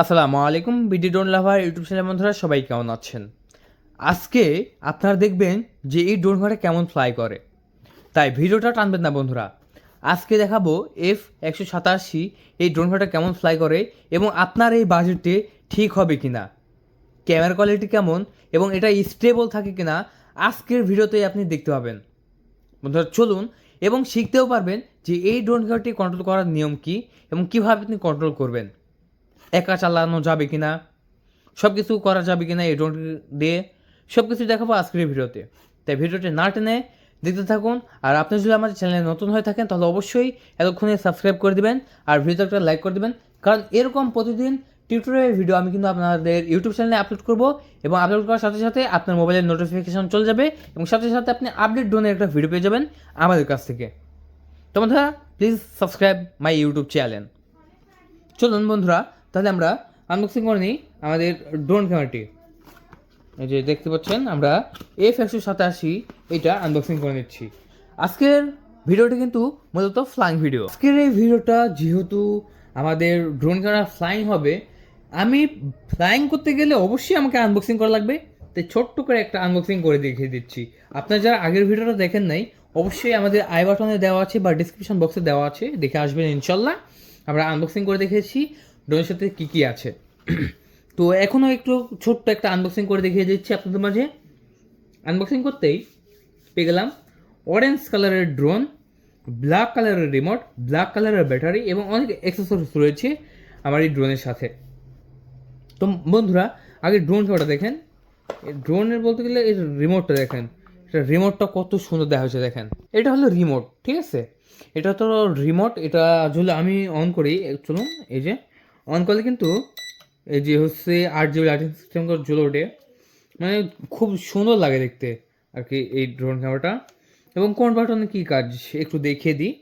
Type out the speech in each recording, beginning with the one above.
আসসালামু আলাইকুম, BD drone lover YouTube channel বন্ধুরা, সবাই কেমন আছেন? আজকে আপনারা দেখবেন যে এই ড্রোন ঘরে কেমন ফ্লাই করে। তাই ভিডিওটা টানবেন না বন্ধুরা। আজকে দেখাবো এফ একশো সাতাশি এই ড্রোন ঘরটা কেমন ফ্লাই করে এবং আপনার এই বাজেটে ঠিক হবে কি না ক্যামেরা কোয়ালিটি কেমন এবং এটা স্টেবল থাকে কি না আজকের ভিডিওতেই আপনি দেখতে পাবেন। বন্ধুরা, চলুন এবং শিখতেও পারবেন যে এই ড্রোন ঘরটি কন্ট্রোল করার নিয়ম কী এবং কীভাবে আপনি কন্ট্রোল করবেন। একা চালানো যাবে কি না সব কিছু করা যাবে কি না এই ড্রোন দিয়ে সব কিছু দেখাবো আজকের ভিডিওতে। তাই ভিডিওটি না টেনে দেখতে থাকুন, আর আপনি যদি আমাদের চ্যানেলে নতুন হয়ে থাকেন, তাহলে অবশ্যই এতক্ষণে সাবস্ক্রাইব করে দিবেন, আর ভিডিওতে একটা লাইক করে দিবেন, কারণ এরকম প্রতিদিন টিউটোরিয়াল ভিডিও আমি কিন্তু আপনাদের ইউটিউব চ্যানেলে আপলোড করব, এবং আপলোড করার সাথে সাথে আপনার মোবাইলের নোটিফিকেশন চলে যাবে, এবং সাথে সাথে আপনি আপডেট ড্রোনের একটা ভিডিও পেয়ে যাবেন আমাদের কাছ থেকে। তো বন্ধুরা please subscribe my YouTube channel চলুন বন্ধুরা তাহলে আমরা আনবক্সিং করে নিই আমাদের ড্রোন ক্যামেরাটি এই যে দেখতে পাচ্ছেন, আমরা এফ একশো সাতাশি এটা আনবক্সিং করে নিচ্ছি। আজকের ভিডিওটি কিন্তু মূলত ফ্লাইং ভিডিও আজকের এই ভিডিওটা যেহেতু আমাদের ড্রোন ক্যামেরা ফ্লাইং হবে, আমি ফ্লাইং করতে গেলে অবশ্যই আমাকে আনবক্সিং করা লাগবে। তাই ছোট্ট করে একটা আনবক্সিং করে দেখিয়ে দিচ্ছি। আপনারা যারা আগের ভিডিওটা দেখেন নাই, অবশ্যই আমাদের আই বাটনে দেওয়া আছে বা ডিসক্রিপশন বক্সে দেওয়া আছে, দেখে আসবেন ইনশাল্লাহ। আমরা আনবক্সিং করে দেখেছি। ড্রোনের সাথে কী কী আছে? তো এখনও একটু ছোট্ট একটা আনবক্সিং করে দেখিয়ে দিচ্ছি আপনাদের মাঝে। আনবক্সিং করতেই পেয়ে গেলাম অরেঞ্জ কালারের ড্রোন ব্ল্যাক কালারের রিমোট ব্ল্যাক কালারের ব্যাটারি এবং অনেক অ্যাক্সেসরিজ রয়েছে আমার এই ড্রোনের সাথে। তো বন্ধুরা, আগে ড্রোন ক্যামেরাটা দেখেন? ড্রোনের বলতে গেলে এর রিমোটটা দেখেন। এটা রিমোটটা কত সুন্দর দেখা হয়েছে, দেখেন। এটা হলো রিমোট ঠিক আছে? এটা তো রিমোট এটা যদি আমি অন করি। চলুন, এই যে অন করলে কিন্তু এই যে হচ্ছে আট জিবি লাইটিং সিস্টেম জ্বলে ওঠে। মানে খুব সুন্দর লাগে দেখতে আর কি এই ড্রোন ক্যামেরাটা এবং কোন বাটনে কী কাজ একটু দেখিয়ে দিই।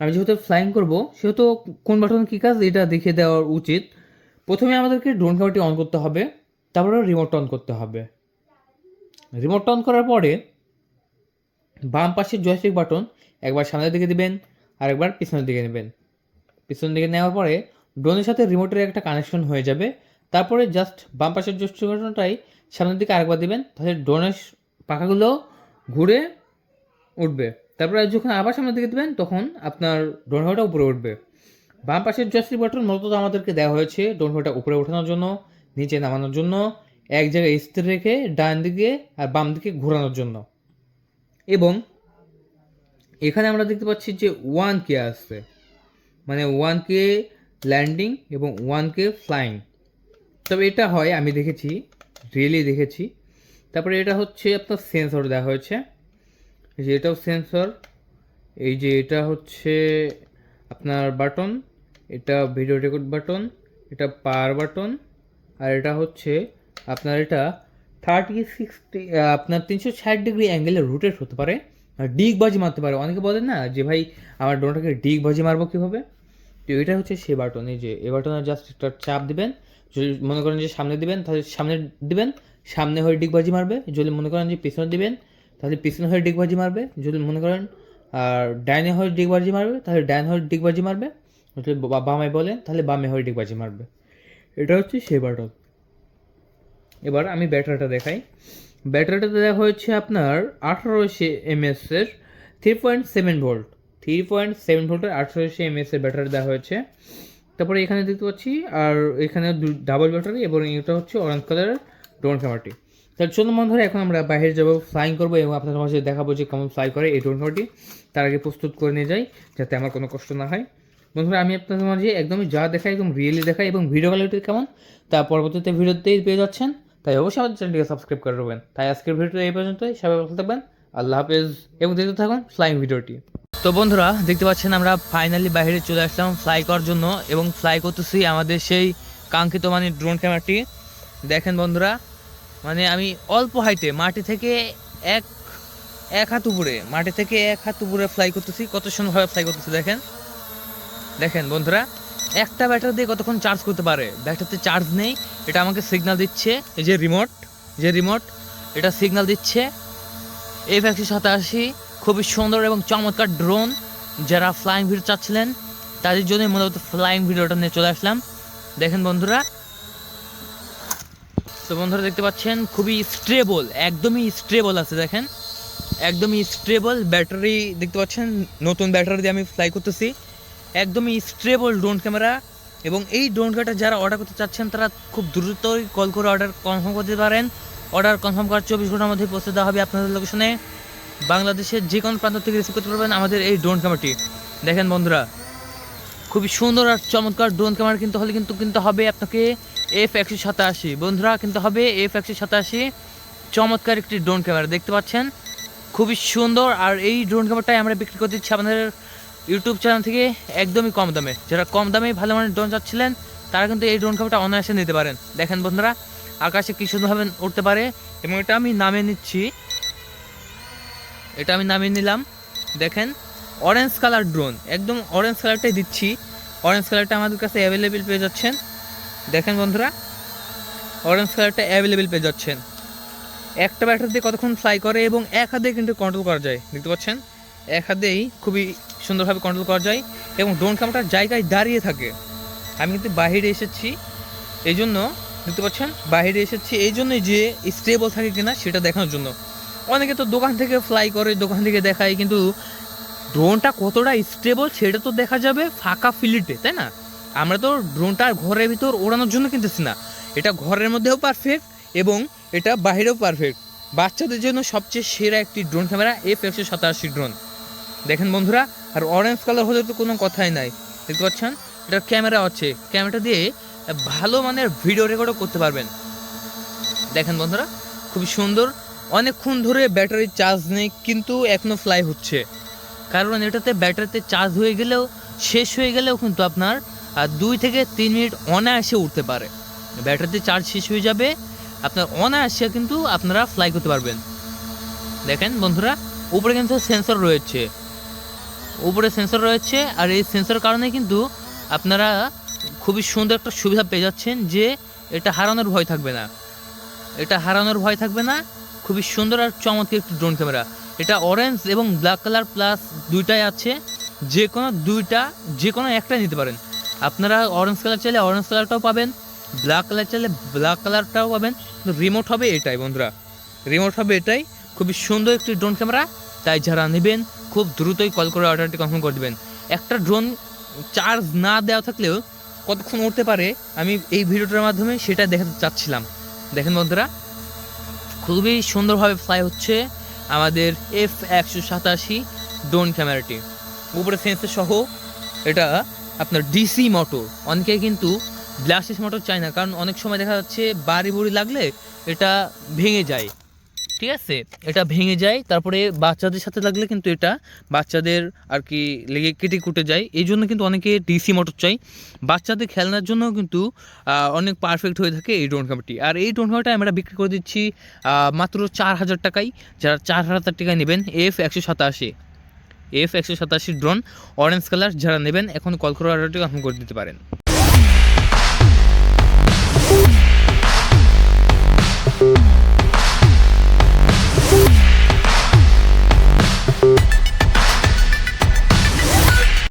আমি যেহেতু ফ্লাইং করব, সেহেতু কোন বাটনে কী কাজ এটা দেখিয়ে দেওয়া উচিত। প্রথমে আমাদেরকে ড্রোন ক্যামেরাটি অন করতে হবে, তারপরে রিমোট অন করতে হবে। রিমোট অন করার পরে বাম পাশের জয়স্টিক বাটন একবার সামনের দিকে দিবেন আর একবার পিছনের দিকে নেবেন। পিছনের দিকে নেওয়ার পরে ড্রোনের সাথে রিমোটের একটা কানেকশন হয়ে যাবে। তারপরে জাস্ট বাম পাশের বাটনটাই সামনের দিকে আরেকবার দিবেন, তাহলে ড্রোনের পাখাগুলো ঘুরে উঠবে। তারপরে যখন আবার সামনের দিকে দেবেন, তখন আপনার ড্রোন হাওয়াটা উপরে উঠবে। বাম পাশের জয়স্টিক বাটন মূলত আমাদেরকে দেওয়া হয়েছে ড্রোন হাওয়াটা উপরে ওঠানোর জন্য, নিচে নামানোর জন্য, এক জায়গায় স্থির রেখে ডান দিকে আর বাম দিকে ঘোরানোর জন্য। এবং এখানে আমরা দেখতে পাচ্ছি যে ওয়ান কে আসছে মানে ওয়ান কে ল্যান্ডিং এবং ওয়ান কে ফ্লাইং তবে এটা হয়, আমি দেখেছি রিয়েলি দেখেছি। তারপরে এটা হচ্ছে আপনার সেন্সর দেওয়া হয়েছে। এই যে এটাও সেন্সর এই যে এটা হচ্ছে আপনার বাটন এটা ভিডিও রেকর্ড বাটন এটা পাওয়ার বাটন আর এটা হচ্ছে আপনার এটা থার্টি সিক্সটি আপনার তিনশো ষাট ডিগ্রি অ্যাঙ্গেলে রোটেট হতে পারে। ডিগ বাজি মারতে পারে। অনেকে বলেন না যে, ভাই, আমার ড্রোনটাকে ডিগ বাজি মারবো কীভাবে? তো এটা হচ্ছে সে বাটন, এই যে এ বাটনে জাস্ট একটা চাপ দিবেন, যদি মনে করেন যে সামনে দিবেন, তাহলে সামনে দিবেন, সামনে হয়ে ডিগবাজি মারবে, যদি মনে করেন যে পিছনে দিবেন, তাহলে পিছনে হয়ে ডিগবাজি মারবে, যদি মনে করেন, আর ডাইনে হয়ে ডিগবাজি মারবে, তাহলে ডাইন হয়ে ডিগবাজি মারবে, যদি বামে বলেন, তাহলে বামে হয়ে ডিগবাজি মারবে। এটা হচ্ছে সে বাটন। এবার আমি ব্যাটারিটা দেখাই। ব্যাটারিটা দেওয়া হয়েছে আপনার আঠারোশো এমএস এর three point seven volt three point seven ভোল্টের আঠারোশো এমএস এর ব্যাটারি দেওয়া হয়েছে। তারপরে এখানে দেখতে পাচ্ছি, আর এখানে ডাবল ব্যাটারি এবং এটা হচ্ছে অরেঞ্জ কালারের ড্রোন ক্যামেরাটি তার জন্য বন্ধুরা, এখন আমরা বাইরে যাব ফ্লাইং করব এবং আপনাদের মাঝে দেখাবো যে কেমন ফ্লাই করে এই ড্রোন ক্যামেরাটি তার আগে প্রস্তুত করে নিয়ে যাই, যাতে আমার কোনো কষ্ট না হয়। বন্ধুরা, আমি আপনাদের মাঝে একদমই যা দেখাই, একদম রিয়েলি দেখাই এবং ভিডিও কোয়ালিটি কেমন, তা পরবর্তীতে ভিডিওতেই পেয়ে যাচ্ছেন। তাই অবশ্যই আমাদের চ্যানেলটিকে সাবস্ক্রাইব করে রাখবেন। তাই আজকের ভিডিওটা এই পর্যন্তই, সবাই ভালো থাকবেন, আল্লাহ হাফেজ এবং দেখতে থাকুন ফ্লাইং ভিডিওটি তো বন্ধুরা, দেখতে পাচ্ছেন আমরা ফাইনালি বাইরে চলে আসলাম ফ্লাই করার জন্য এবং ফ্লাই করতেছি আমাদের সেই কাঙ্ক্ষিত মানে ড্রোন ক্যামেরাটি দেখেন বন্ধুরা মানে আমি অল্প হাইটে মাটি থেকে এক এক হাত উপরে, মাটি থেকে এক হাত উপরে ফ্লাই করতেছি। কত সুন্দরভাবে ফ্লাই করতেছি, দেখেন। দেখেন বন্ধুরা, একটা ব্যাটারি দিয়ে কতক্ষণ চার্জ করতে পারে? ব্যাটারিতে চার্জ নেই, এটা আমাকে সিগনাল দিচ্ছে, এই যে রিমোট যে রিমোট এটা সিগনাল দিচ্ছে। এফ একশো সাতাশি খুবই সুন্দর এবং চমৎকার ড্রোন যারা ফ্লাইং ভিডিও চাচ্ছিলেন, তাদের জন্য মূলত ফ্লাইং ভিডিওটা নিয়ে চলে আসলাম। দেখেন বন্ধুরা, তো বন্ধুরা দেখতে পাচ্ছেন, খুবই স্ট্রেবল একদমই স্ট্রেবল আছে, দেখেন। একদমই স্ট্রেবল ব্যাটারি দেখতে পাচ্ছেন, নতুন ব্যাটারি দিয়ে আমি ফ্লাই করতেছি। একদমই স্ট্রেবল ড্রোন ক্যামেরা এবং এই ড্রোন ক্যামেরাটা যারা অর্ডার করতে চাচ্ছেন, তারা খুব দ্রুতই কল করে অর্ডার কনফার্ম করতে পারেন। অর্ডার কনফার্ম করার চব্বিশ ঘণ্টার মধ্যে পৌঁছে দেওয়া হবে আপনাদের লোকেশনে বাংলাদেশের যে কোনো প্রান্ত থেকে রিসিভ করতে পারবেন আমাদের এই ড্রোন ক্যামেরাটি দেখেন বন্ধুরা, খুবই সুন্দর আর চমৎকার ড্রোন ক্যামেরা কিন্তু হলে কিন্তু কিনতে হবে আপনাকে এফ একশো সাতাশি। বন্ধুরা, কিন্তু হবে এফ একশো সাতাশি। চমৎকার একটি ড্রোন ক্যামেরা দেখতে পাচ্ছেন? খুবই সুন্দর আর এই ড্রোন ক্যামেরাটাই আমরা বিক্রি করে দিচ্ছি আমাদের ইউটিউব চ্যানেল থেকে একদমই কম দামে। যারা কম দামে ভালো মানের ড্রোন চাচ্ছিলেন, তারা কিন্তু এই ড্রোন ক্যামেরাটা অনায়াসে নিতে পারেন। দেখেন বন্ধুরা, আকাশে কি সুন্দরভাবে উঠতে পারে, এবং এটা আমি নামে নিচ্ছি। এটা আমি নামিয়ে নিলাম। দেখেন অরেঞ্জ কালার ড্রোন একদম অরেঞ্জ কালারটাই দিচ্ছি। অরেঞ্জ কালারটা আমাদের কাছে অ্যাভেলেবেল পেয়ে যাচ্ছেন। দেখেন বন্ধুরা অরেঞ্জ কালারটা অ্যাভেলেবেল পেয়ে যাচ্ছেন। একটা ব্যাটারি দিয়ে কতক্ষণ ফ্লাই করে এবং এক হাতে কিন্তু কন্ট্রোল করা যায়, দেখতে পাচ্ছেন? এক হাতেই খুবই সুন্দরভাবে কন্ট্রোল করা যায় এবং ড্রোন ক্যামেরাটার জায়গায় দাঁড়িয়ে থাকে। আমি কিন্তু বাহিরে এসেছি এই জন্য দেখতে পাচ্ছেন? বাইরে এসেছি এই জন্যই যে স্টেবল থাকে কিনা সেটা দেখানোর জন্য। অনেকে তো দোকান থেকে ফ্লাই করে, দোকান থেকে দেখায়, কিন্তু ড্রোনটা কতটা স্টেবল সেটা তো দেখা যাবে ফাঁকা ফিল্ডে তাই না? আমরা তো ড্রোনটা ঘরের ভিতর ওড়ানোর জন্য কিনতেছি না। এটা ঘরের মধ্যেও পারফেক্ট এবং এটা বাইরেও পারফেক্ট বাচ্চাদের জন্য সবচেয়ে সেরা একটি ড্রোন ক্যামেরা এফ একশো সাতাশি ড্রোন দেখেন বন্ধুরা, আর অরেঞ্জ কালার হলে তো কোনো কথাই নাই। দেখতে পাচ্ছেন? এটা ক্যামেরা আছে। ক্যামেরাটা দিয়ে ভালো মানের ভিডিও রেকর্ডও করতে পারবেন। দেখেন বন্ধুরা, খুবই সুন্দর অনেকক্ষণ ধরে ব্যাটারি চার্জ নেই, কিন্তু এখনও ফ্লাই হচ্ছে। কারণ এটাতে ব্যাটারিতে চার্জ হয়ে গেলেও, শেষ হয়ে গেলেও কিন্তু আপনার দুই থেকে তিন মিনিট অনায়াসে উঠতে পারে। ব্যাটারিতে চার্জ শেষ হয়ে যাবে, আপনার অনায়াসে কিন্তু আপনারা ফ্লাই করতে পারবেন। দেখেন বন্ধুরা, উপরে কিন্তু সেন্সর রয়েছে। উপরে সেন্সর রয়েছে, আর এই সেন্সর কারণে কিন্তু আপনারা খুবই সুন্দর একটা সুবিধা পেয়ে যাচ্ছেন যে এটা হারানোর ভয় থাকবে না। এটা হারানোর ভয় থাকবে না খুবই সুন্দর আর চমৎকার একটি ড্রোন ক্যামেরা এটা অরেঞ্জ এবং ব্ল্যাক কালার প্লাস দুইটাই আছে। যে কোনো দুইটা, যে কোনো একটাই নিতে পারেন। আপনারা অরেঞ্জ কালার চাইলে অরেঞ্জ কালারটাও পাবেন ব্ল্যাক কালার চাইলে ব্ল্যাক কালারটাও পাবেন। রিমোট হবে এটাই বন্ধুরা। রিমোট হবে এটাই। খুবই সুন্দর একটি ড্রোন ক্যামেরা তাই যারা নেবেন, খুব দ্রুতই কল করে অর্ডারটি কনফার্ম করে দেবেন। একটা ড্রোন চার্জ না দেওয়া থাকলেও কতক্ষণ উঠতে পারে, আমি এই ভিডিওটার মাধ্যমে সেটা দেখাতে চাচ্ছিলাম। দেখেন বন্ধুরা খুবই সুন্দরভাবে ফ্লাই হচ্ছে আমাদের এফ একশো সাতাশি ড্রোন ক্যামেরাটি উপরে সেন্সর সহ এটা আপনার ডিসি মোটর অনেকে কিন্তু ব্লাস্টিস মোটর চায় না, কারণ অনেক সময় দেখা যাচ্ছে বাড়ি বুড়ি লাগলে এটা ভেঙে যায়। ঠিক আছে? এটা ভেঙে যায়, তারপরে বাচ্চাদের সাথে লাগলে কিন্তু এটা বাচ্চাদের আর কি লেগে কেটে কুটে যায়। এই জন্য কিন্তু অনেকে ডিসি মোটর চাই। বাচ্চাদের খেলনার জন্য কিন্তু অনেক পারফেক্ট হয়ে থাকে এই ড্রোন ক্যামেরাটি আর এই ড্রোন ক্যামেরাটা আমরা বিক্রি করে দিচ্ছি মাত্র চার হাজার টাকায়। যারা চার হাজার টাকায় নেবেন এফ একশো সাতাশি। এফ একশো সাতাশি ড্রোন অরেঞ্জ কালার যারা নেবেন, এখন কল করে অর্ডারটি কনফার্ম করে দিতে পারেন।